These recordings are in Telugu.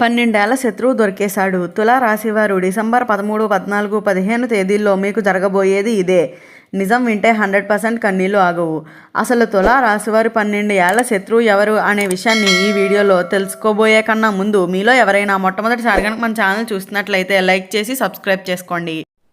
పన్నెండేళ్ళ శత్రువు దొరికేశాడు. తులా రాశివారు డిసెంబర్ పదమూడు పద్నాలుగు పదిహేను తేదీల్లో మీకు జరగబోయేది ఇదే. నిజం వింటే హండ్రెడ్ పర్సెంట్ కన్నీళ్ళు ఆగవు. అసలు తులా రాశివారు పన్నెండు ఏళ్ళ శత్రువు ఎవరు అనే విషయాన్ని ఈ వీడియోలో తెలుసుకోబోయే కన్నా ముందు మీలో ఎవరైనా మొట్టమొదటిసారి కనుక మన ఛానల్ చూస్తున్నట్లయితే లైక్ చేసి సబ్స్క్రైబ్ చేసుకోండి.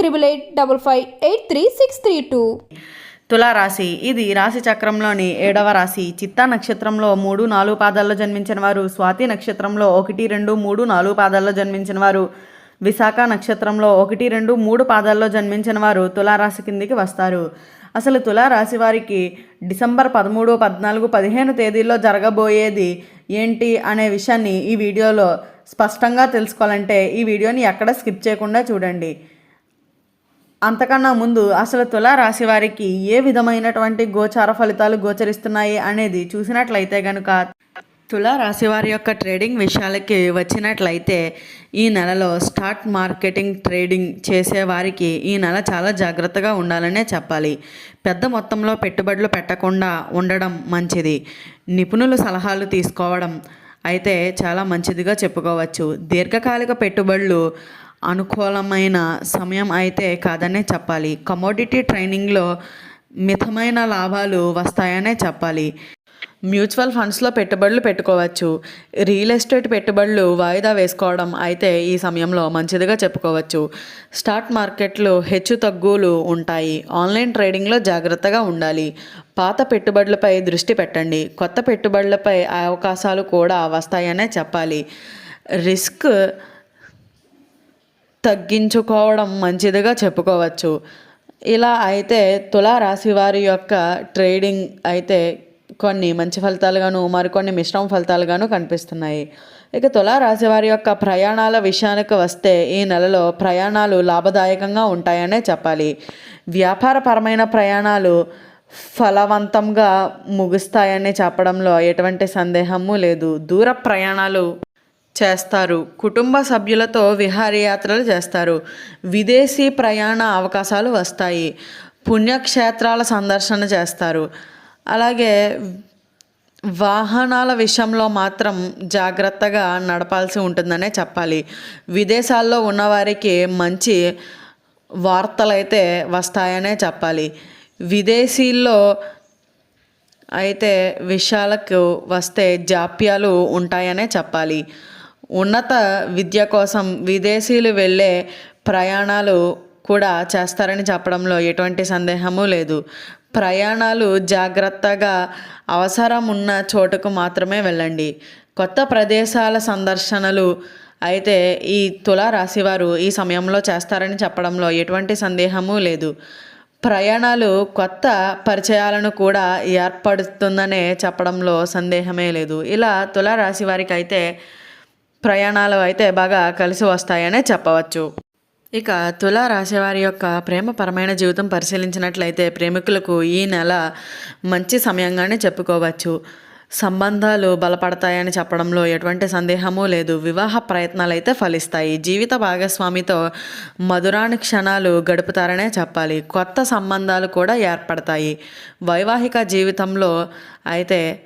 triple eight double five eight three six three two తులారాశి. ఇది రాశి చక్రంలోని ఏడవ రాశి. చిత్తా నక్షత్రంలో మూడు నాలుగు పాదాల్లో జన్మించిన వారు. స్వాతి నక్షత్రంలో ఒకటి రెండు మూడు నాలుగు పాదాల్లో జన్మించిన వారు. విశాఖ నక్షత్రంలో ఒకటి రెండు మూడు పాదాల్లో జన్మించిన వారు తులారాశి కిందికి వస్తారు. అసలు తులారాశి వారికి డిసెంబర్ పదమూడు పద్నాలుగు పదిహేను తేదీల్లో జరగబోయేది ఏంటి అనే విషయాన్ని ఈ వీడియోలో స్పష్టంగా తెలుసుకోవాలంటే ఈ వీడియోని ఎక్కడ స్కిప్ చేయకుండా చూడండి. అంతకన్నా ముందు అసలు తులా రాశి వారికి ఏ విధమైనటువంటి గోచార ఫలితాలు గోచరిస్తున్నాయి అనేది చూసినట్లయితే కనుక తులా రాశి వారి యొక్క ట్రేడింగ్ విషయాలకి వచ్చినట్లయితే ఈ నెలలో స్టాక్ మార్కెటింగ్ ట్రేడింగ్ చేసే వారికి ఈ నెల చాలా జాగ్రత్తగా ఉండాలనే చెప్పాలి. పెద్ద మొత్తంలో పెట్టుబడులు పెట్టకుండా ఉండడం మంచిది. నిపుణుల సలహాలు తీసుకోవడం అయితే చాలా మంచిదిగా చెప్పుకోవచ్చు. దీర్ఘకాలిక పెట్టుబడులు అనుకూలమైన సమయం అయితే కాదనే చెప్పాలి. కమోడిటీ ట్రైనింగ్లో మితమైన లాభాలు వస్తాయనే చెప్పాలి. మ్యూచువల్ ఫండ్స్లో పెట్టుబడులు పెట్టుకోవచ్చు. రియల్ ఎస్టేట్ పెట్టుబడులు వాయిదా వేసుకోవడం అయితే ఈ సమయంలో మంచిదిగా చెప్పుకోవచ్చు. స్టాక్ మార్కెట్లు హెచ్చు తగ్గులు ఉంటాయి. ఆన్లైన్ ట్రేడింగ్లో జాగ్రత్తగా ఉండాలి. పాత పెట్టుబడులపై దృష్టి పెట్టండి. కొత్త పెట్టుబడులపై అవకాశాలు కూడా వస్తాయనే చెప్పాలి. రిస్క్ తగ్గించుకోవడం మంచిదిగా చెప్పుకోవచ్చు. ఇలా అయితే తులా రాశి వారి యొక్క ట్రేడింగ్ అయితే కొన్ని మంచి ఫలితాలుగాను మరికొన్ని మిశ్రమ ఫలితాలుగాను కనిపిస్తున్నాయి. ఇక తులా రాశి వారి యొక్క ప్రయాణాల విషయానికి వస్తే ఈ నెలలో ప్రయాణాలు లాభదాయకంగా ఉంటాయనే చెప్పాలి. వ్యాపారపరమైన ప్రయాణాలు ఫలవంతంగా ముగుస్తాయని చెప్పడంలో ఎటువంటి సందేహము లేదు. దూర ప్రయాణాలు చేస్తారు. కుటుంబ సభ్యులతో విహారయాత్రలు చేస్తారు. విదేశీ ప్రయాణ అవకాశాలు వస్తాయి. పుణ్యక్షేత్రాల సందర్శన చేస్తారు. అలాగే వాహనాల విషయంలో మాత్రం జాగ్రత్తగా నడపాల్సి ఉంటుందనే చెప్పాలి. విదేశాల్లో ఉన్నవారికి మంచి వార్తలైతే వస్తాయనే చెప్పాలి. విదేశీల్లో అయితే విషయాలకు వస్తే జాప్యాలు ఉంటాయనే చెప్పాలి. ఉన్నత విద్య కోసం విదేశీయులు వెళ్ళే ప్రయాణాలు కూడా చేస్తారని చెప్పడంలో ఎటువంటి సందేహము లేదు. ప్రయాణాలు జాగ్రత్తగా అవసరం ఉన్న చోటుకు మాత్రమే వెళ్ళండి. కొత్త ప్రదేశాల సందర్శనలు అయితే ఈ తులా రాశివారు ఈ సమయంలో చేస్తారని చెప్పడంలో ఎటువంటి సందేహము లేదు. ప్రయాణాలు కొత్త పరిచయాలను కూడా ఏర్పడుతుందనే చెప్పడంలో సందేహమే లేదు. ఇలా తులా రాశి వారికి అయితే ప్రయాణాలు అయితే బాగా కలిసి వస్తాయనే చెప్పవచ్చు. ఇక తులా రాశివారి యొక్క ప్రేమపరమైన జీవితం పరిశీలించినట్లయితే ప్రేమికులకు ఈ నెల మంచి సమయంగానే చెప్పుకోవచ్చు. సంబంధాలు బలపడతాయని చెప్పడంలో ఎటువంటి సందేహము లేదు. వివాహ ప్రయత్నాలు అయితే ఫలిస్తాయి. జీవిత భాగస్వామితో మధురాని క్షణాలు గడుపుతారనే చెప్పాలి. కొత్త సంబంధాలు కూడా ఏర్పడతాయి. వైవాహిక జీవితంలో అయితే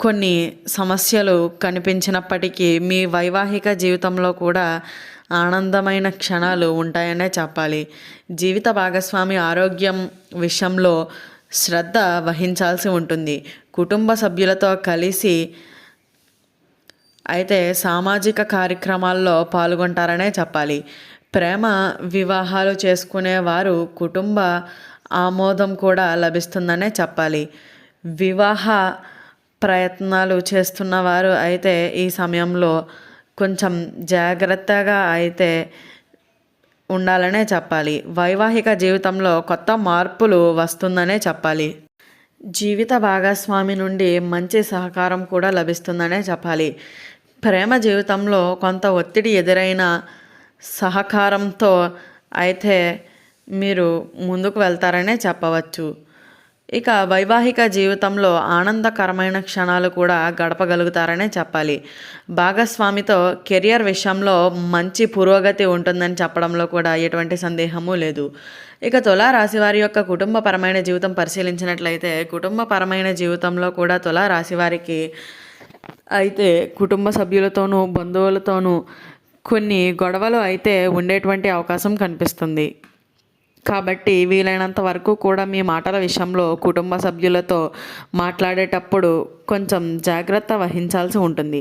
కొన్ని సమస్యలు కనిపించినప్పటికీ మీ వైవాహిక జీవితంలో కూడా ఆనందమైన క్షణాలు ఉంటాయనే చెప్పాలి. జీవిత భాగస్వామి ఆరోగ్యం విషయంలో శ్రద్ధ వహించాల్సి ఉంటుంది. కుటుంబ సభ్యులతో కలిసి అయితే సామాజిక కార్యక్రమాల్లో పాల్గొంటారనే చెప్పాలి. ప్రేమ వివాహాలు చేసుకునే వారు కుటుంబ ఆమోదం కూడా లభిస్తుందనే చెప్పాలి. వివాహ ప్రయత్నాలు చేస్తున్న వారు అయితే ఈ సమయంలో కొంచెం జాగ్రత్తగా అయితే ఉండాలనే చెప్పాలి. వైవాహిక జీవితంలో కొత్త మార్పులు వస్తుందనే చెప్పాలి. జీవిత భాగస్వామి నుండి మంచి సహకారం కూడా లభిస్తుందనే చెప్పాలి. ప్రేమ జీవితంలో కొంత ఒత్తిడి ఎదురైన సహకారంతో అయితే మీరు ముందుకు వెళ్తారనే చెప్పవచ్చు. ఇక వైవాహిక జీవితంలో ఆనందకరమైన క్షణాలు కూడా గడపగలుగుతారనే చెప్పాలి. భాగస్వామితో కెరియర్ విషయంలో మంచి పురోగతి ఉంటుందని చెప్పడంలో కూడా ఎటువంటి సందేహము లేదు. ఇక తులా రాశి వారి యొక్క కుటుంబపరమైన జీవితం పరిశీలించినట్లయితే కుటుంబపరమైన జీవితంలో కూడా తులా రాశి వారికి అయితే కుటుంబ సభ్యులతోనూ బంధువులతోనూ కొన్ని గొడవలు అయితే ఉండేటువంటి అవకాశం కనిపిస్తుంది. కాబట్టి వీలైనంత వరకు కూడా మీ మాటల విషయంలో కుటుంబ సభ్యులతో మాట్లాడేటప్పుడు కొంచెం జాగ్రత్త వహించాల్సి ఉంటుంది.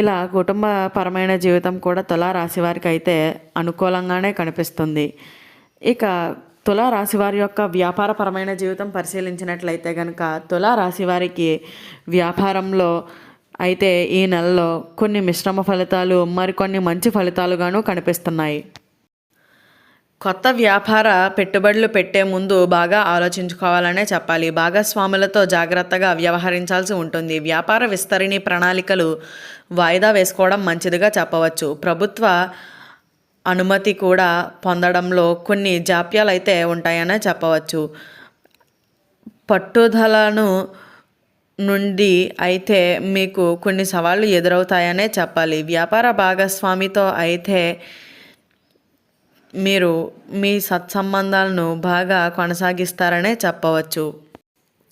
ఇలా కుటుంబ పరమైన జీవితం కూడా తులా రాశి వారికి అయితే అనుకూలంగానే కనిపిస్తుంది. ఇక తులా రాశి వారి యొక్క వ్యాపారపరమైన జీవితం పరిశీలించినట్లయితే కనుక తులా రాశి వారికి వ్యాపారంలో అయితే ఈ నెలలో కొన్ని మిశ్రమ ఫలితాలు మరికొన్ని మంచి ఫలితాలుగాను కనిపిస్తున్నాయి. కొత్త వ్యాపార పెట్టుబడులు పెట్టే ముందు బాగా ఆలోచించుకోవాలనే చెప్పాలి. భాగస్వాములతో జాగ్రత్తగా వ్యవహరించాల్సి ఉంటుంది. వ్యాపార విస్తరణి ప్రణాళికలు వాయిదా వేసుకోవడం మంచిదిగా చెప్పవచ్చు. ప్రభుత్వ అనుమతి కూడా పొందడంలో కొన్ని జాప్యాలు అయితే ఉంటాయనే చెప్పవచ్చు. పట్టుదలను నుండి అయితే మీకు కొన్ని సవాళ్ళు ఎదురవుతాయనే చెప్పాలి. వ్యాపార భాగస్వామితో అయితే మీరు మీ సత్సంబంధాలను బాగా కొనసాగిస్తారనే చెప్పవచ్చు.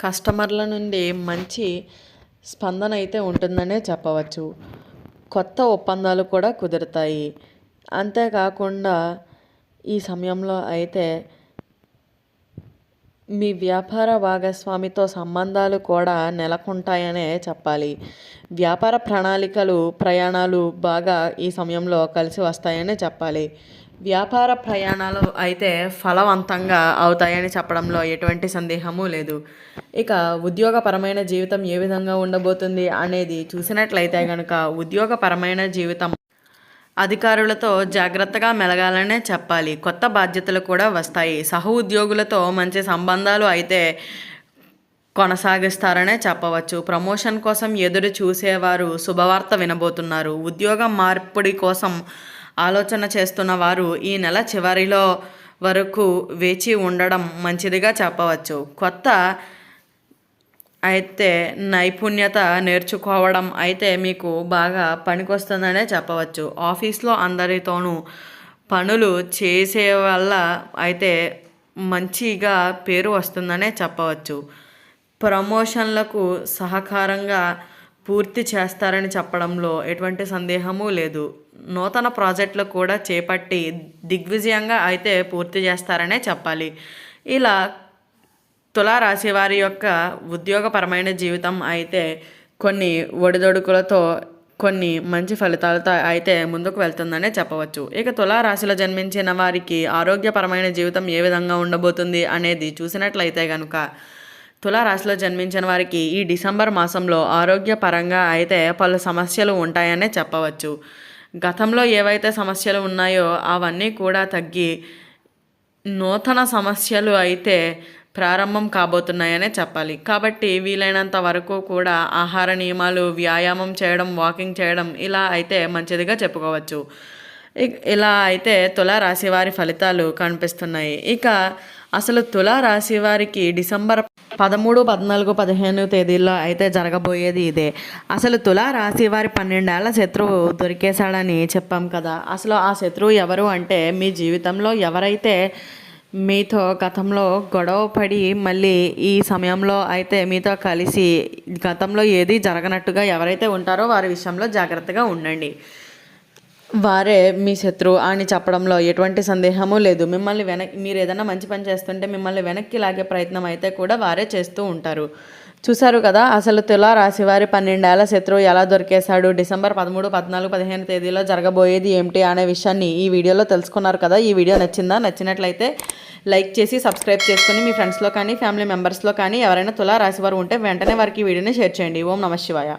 కస్టమర్ల నుండి మంచి స్పందన అయితే ఉంటుందనే చెప్పవచ్చు. కొత్త ఒప్పందాలు కూడా కుదురుతాయి. అంతేకాకుండా ఈ సమయంలో అయితే మీ వ్యాపార భాగస్వామితో సంబంధాలు కూడా నెలకొంటాయనే చెప్పాలి. వ్యాపార ప్రణాళికలు ప్రయాణాలు బాగా ఈ సమయంలో కలిసి వస్తాయనే చెప్పాలి. వ్యాపార ప్రయాణాలు అయితే ఫలవంతంగా అవుతాయని చెప్పడంలో ఎటువంటి సందేహము లేదు. ఇక ఉద్యోగపరమైన జీవితం ఏ విధంగా ఉండబోతుంది అనేది చూసినట్లయితే కనుక ఉద్యోగపరమైన జీవితం అధికారులతో జాగ్రత్తగా మెలగాలనే చెప్పాలి. కొత్త బాధ్యతలు కూడా వస్తాయి. సహ ఉద్యోగులతో మంచి సంబంధాలు అయితే కొనసాగిస్తారనే చెప్పవచ్చు. ప్రమోషన్ కోసం ఎదురు చూసేవారు శుభవార్త వినబోతున్నారు. ఉద్యోగ మార్పిడి కోసం ఆలోచన చేస్తున్న వారు ఈ నెల చివరిలో వరకు వేచి ఉండడం మంచిదిగా చెప్పవచ్చు. కొత్త అయితే నైపుణ్యత నేర్చుకోవడం అయితే మీకు బాగా పనికొస్తుందనే చెప్పవచ్చు. ఆఫీస్లో అందరితోనూ పనులు చేసే వల్ల అయితే మంచిగా పేరు వస్తుందనే చెప్పవచ్చు. ప్రమోషన్లకు సహకారంగా పూర్తి చేస్తారని చెప్పడంలో ఎటువంటి సందేహము లేదు. నూతన ప్రాజెక్టులు కూడా చేపట్టి దిగ్విజయంగా అయితే పూర్తి చేస్తారనే చెప్పాలి. ఇలా తులారాశి వారి యొక్క ఉద్యోగపరమైన జీవితం అయితే కొన్ని ఒడిదొడుకులతో కొన్ని మంచి ఫలితాలతో అయితే ముందుకు వెళ్తుందనే చెప్పవచ్చు. ఇక తులా రాశిలో జన్మించిన వారికి ఆరోగ్యపరమైన జీవితం ఏ విధంగా ఉండబోతుంది అనేది చూసినట్లయితే కనుక తులారాశిలో జన్మించిన వారికి ఈ డిసెంబర్ మాసంలో ఆరోగ్యపరంగా అయితే పలు సమస్యలు ఉంటాయనే చెప్పవచ్చు. గతంలో ఏవైతే సమస్యలు ఉన్నాయో అవన్నీ కూడా తగ్గి నూతన సమస్యలు అయితే ప్రారంభం కాబోతున్నాయనే చెప్పాలి. కాబట్టి వీలైనంత వరకు కూడా ఆహార నియమాలు వ్యాయామం చేయడం వాకింగ్ చేయడం ఇలా అయితే మంచిదిగా చెప్పుకోవచ్చు. ఇలా అయితే తులా రాశి వారి ఫలితాలు కనిపిస్తున్నాయి. ఇక అసలు తులా రాశి వారికి డిసెంబర్ పదమూడు పద్నాలుగు పదిహేను తేదీల్లో అయితే జరగబోయేది ఇదే. అసలు తులా రాశి వారి పన్నెండేళ్ళ శత్రువు దొరికేశాడని చెప్పాం కదా. అసలు ఆ శత్రువు ఎవరు అంటే మీ జీవితంలో ఎవరైతే మీతో గతంలో గొడవ పడి మళ్ళీ ఈ సమయంలో అయితే మీతో కలిసి గతంలో ఏది జరగనట్టుగా ఎవరైతే ఉంటారో వారి విషయంలో జాగ్రత్తగా ఉండండి. వారే మీ శత్రువు అని చెప్పడంలో ఎటువంటి సందేహము లేదు. మిమ్మల్ని వెనక్ మీరు ఏదైనా మంచి పని చేస్తుంటే మిమ్మల్ని వెనక్కి లాగే ప్రయత్నం అయితే కూడా వారే చేస్తూ ఉంటారు. చూశారు కదా అసలు తులా రాశివారి పన్నెండేళ్ళ శత్రువు ఎలా దొరికేశాడు? డిసెంబర్ పదమూడు పద్నాలుగు పదిహేను తేదీలో జరగబోయేది ఏమిటి అనే విషయాన్ని ఈ వీడియోలో తెలుసుకున్నారు కదా. ఈ వీడియో నచ్చిందా? నచ్చినట్లయితే లైక్ చేసి సబ్స్క్రైబ్ చేసుకుని మీ ఫ్రెండ్స్లో కానీ ఫ్యామిలీ మెంబర్స్లో కానీ ఎవరైనా తులా రాశివారు ఉంటే వెంటనే వారికి ఈ వీడియోని షేర్ చేయండి. ఓం నమ శివాయ.